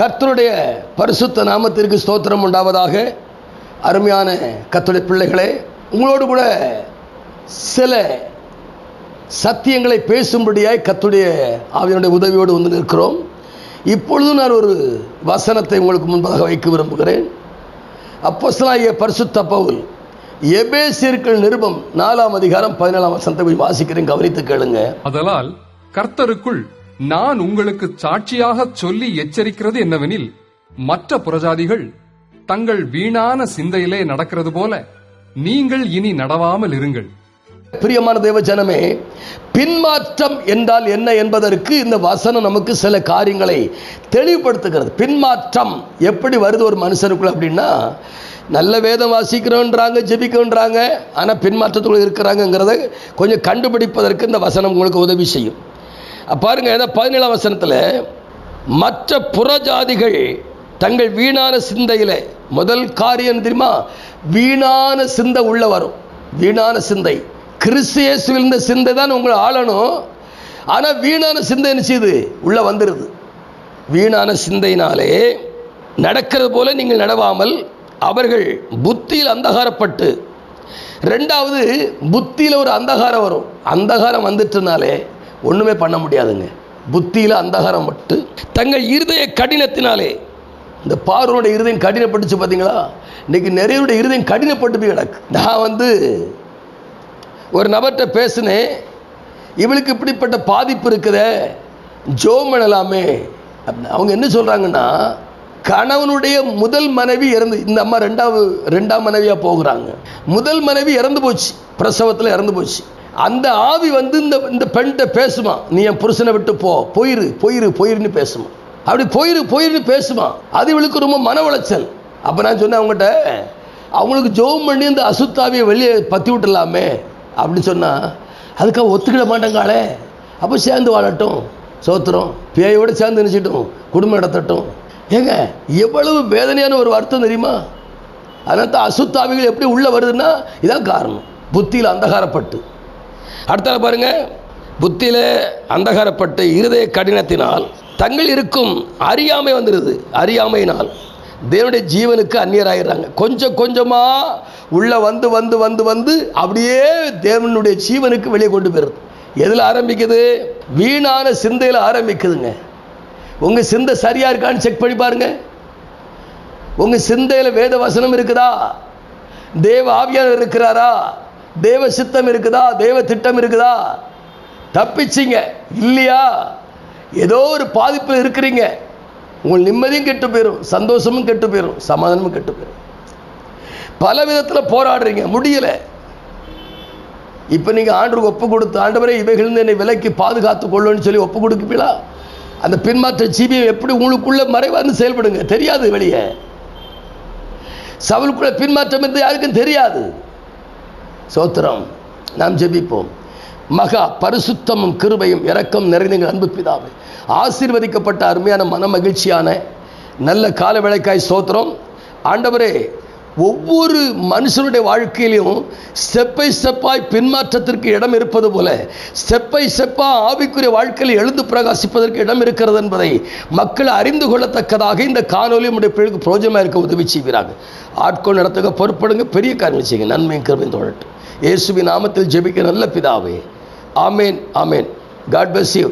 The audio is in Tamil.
கர்த்தருடைய பரிசுத்த நாமத்திற்கு ஸ்தோத்திரம் உண்டாவதாக. அருமையான கத்துடைய பிள்ளைகளே உங்களோடு கூட சில சத்தியங்களை பேசும்படியாய் கத்துடைய ஆவியனுடைய உதவியோடு வந்து நிற்கிறோம். இப்பொழுதும் நான் ஒரு வசனத்தை உங்களுக்கு முன்பாக வைக்க விரும்புகிறேன். அப்போஸ்தலனாகிய பரிசுத்த பவுல் எபேசியர்கள் நிருபம் நாலாம் அதிகாரம் பதினேழாம் வசனத்தை வாசிக்கிறேன் கவனித்து கேளுங்க. அதனால் கர்த்தருக்குள் நான் உங்களுக்கு சாட்சியாக சொல்லி எச்சரிக்கிறது என்னவெனில் மற்ற புறஜாதிகள் தங்கள் வீணான சிந்தையிலே நடக்கிறது போல நீங்கள் இனி நடவாமல் இருங்கள். பிரியமான தேவ ஜனமே பின்மாற்றம் என்றால் என்ன என்பதற்கு இந்த வசனம் நமக்கு சில காரியங்களை தெளிவுபடுத்துகிறது. பின்மாற்றம் எப்படி வருது ஒரு மனுஷனுக்குள்ள அப்படின்னா நல்ல வேதம் வாசிக்கிறோன்றாங்க ஜெபிக்கிறோன்றாங்க ஆனால் பின்மாற்றத்துக்குள்ள இருக்கிறாங்கங்கிறத கொஞ்சம் கண்டுபிடிப்பதற்கு இந்த வசனம் உங்களுக்கு உதவி செய்யும். பாருங்கள் பாருங்க இந்த பதினேழாம் வசனத்தில் மற்ற புறஜாதிகள் தங்கள் வீணான சிந்தையில் முதல் காரியம் தெரியுமா? வீணான சிந்தை உள்ள வரும். வீணான சிந்தை. கிறிஸ்தியேசுவில் இருந்த சிந்தை தான் உங்களை ஆளணும். ஆனால் வீணான சிந்தை என்ன செய்யுது? உள்ளே வந்துடுது வீணான சிந்தையினாலே நடக்கிறது போல நீங்கள் நடவாமல் அவர்கள் புத்தியில் அந்தகாரப்பட்டு ரெண்டாவது புத்தியில் ஒரு அந்தகாரம் வரும். அந்தகாரம் வந்துட்டுனாலே ஒன்றுமே பண்ண முடியாதுங்க. புத்தியில் அந்தகாரம் பட்டு தங்கள் இருதய கடினத்தினாலே இந்த பார்வனுடைய இருதயம் கடினப்பட்டுச்சு பார்த்தீங்களா இன்னைக்கு நிறைய இருதயம் கடினப்பட்டு போய் கிடக்கு. நான் வந்து ஒரு நபர்கிட்ட பேசினேன். இவளுக்கு இப்படிப்பட்ட பாதிப்பு இருக்குதே ஜோம் பண்ணலாமே. அப்படின்னு. அவங்க என்ன சொல்கிறாங்கன்னா கணவனுடைய முதல் மனைவி இறந்து இந்த அம்மா ரெண்டாவது ரெண்டாம் மனைவியாக போகிறாங்க. முதல் மனைவி இறந்து போச்சு. பிரசவத்தில் இறந்து போச்சு. அந்த ஆவி வந்து இந்த இந்த பெண்கிட்ட பேசுமா? நீ என் புருஷனை விட்டு போ. போயிரு போயிரு போயிருன்னு பேசுமா. அப்படி போயிரு போயிருன்னு பேசுமா. அது இவளுக்கு ரொம்ப மன உளைச்சல். அப்போ நான் சொன்னேன் அவங்ககிட்ட அவங்களுக்கு ஜோம் பண்ணி இந்த அசுத்தாவியை வெளியே பற்றி விட்டுலாமே அப்படின்னு சொன்னால் அதுக்காக ஒத்துக்கிட மாட்டேங்காளே. அப்போ சேர்ந்து வாழட்டும். சோத்துறோம் பேயோடு சேர்ந்து நினச்சிட்டோம். குடும்பம் நடத்தட்டும். ஏங்க எவ்வளவு வேதனையான ஒரு வருத்தம் தெரியுமா? அதனால தான் அசுத்தாவிகள் எப்படி உள்ளே வருதுன்னா இதான் காரணம். புத்தியில் அந்தகாரப்பட்டு. அடுத்தால பாருங்க. புத்தியில் அந்தகாரப்பட்டு இருதய கடினத்தினால் தங்கள் இருக்கும் அறியாமை வந்துடுது அறியாமையினால் தேவனுடைய ஜீவனுக்கு அந்நியராகிறாங்க கொஞ்சம் கொஞ்சமாக உள்ளே வந்து வந்து வந்து வந்து அப்படியே தேவனுடைய ஜீவனுக்கு வெளியே கொண்டு போயிருது எதில் ஆரம்பிக்குது? வீணான சிந்தையில் ஆரம்பிக்குதுங்க. உங்கள் சிந்தை சரியாக இருக்கான்னு செக் பண்ணி பாருங்க. உங்கள் சிந்தையில் வேத வசனம் இருக்குதா? தேவ ஆவியாளர் இருக்கிறாரா? தேவ சித்தம் இருக்குதா? தேவ திட்டம் இருக்குதா? தப்பிச்சிங்க. இல்லையா? ஏதோ ஒரு பாதிப்பில் இருக்கிறீங்க. உங்கள் நிம்மதியும் கெட்டு போயிடும் சந்தோஷமும் கெட்டு போயிடும் சமாதானமும் கெட்டு போயிடும் பல விதத்தில் போராடுறீங்க. முடியலை. இப்போ நீங்கள் ஆண்டுக்கு ஒப்பு கொடுத்து ஆண்டவரே இவைகளிருந்து என்னை விலைக்கு பாதுகாத்து கொள்ளுன்னு சொல்லி ஒப்பு கொடுப்பீங்களா? அந்த பின்மாற்ற ஜீவியம் எப்படி உங்களுக்குள்ள மறைவார்னு செயல்படுங்க. தெரியாது வெளியே. சவலுக்குள்ள பின்மாற்றம் இருந்து யாருக்கும் தெரியாது. சோத்திரம். நாம் ஜெபிப்போம். மகா பரிசுத்தமும் கிருபையும் இரக்கம் நிறைந்த எங்கள் அன்பு பிதாவே. ஆசீர்வதிக்கப்பட்ட அருமையான மன மகிழ்ச்சியான நல்ல கால விளக்காய் சோத்திரம். ஆண்டவரே ஒவ்வொரு மனுஷனுடைய வாழ்க்கையிலும் ஸ்டெப் பை ஸ்டெப்பாய் பின்மாற்றத்திற்கு இடம் இருப்பது போல ஸ்டெப் பை ஸ்டெப்பாக ஆவிக்குரிய வாழ்க்கையில் எழுந்து பிரகாசிப்பதற்கு இடம் இருக்கிறது என்பதை மக்கள் அறிந்து கொள்ளத்தக்கதாக இந்த காணொலி உடைய பிள்ளைக்கு பிரோஜனமாக இருக்க உதவி செய்கிறாங்க ஆட்கொள் நடத்துக பொறுப்படுங்க பெரிய காரணம் செய்யுங்க. நன்மையும் கருமையும் தோழட்டும் இயேசுவின் நாமத்தில் ஜெபிக்க நல்ல பிதாவே. ஆமேன் ஆமேன். God bless you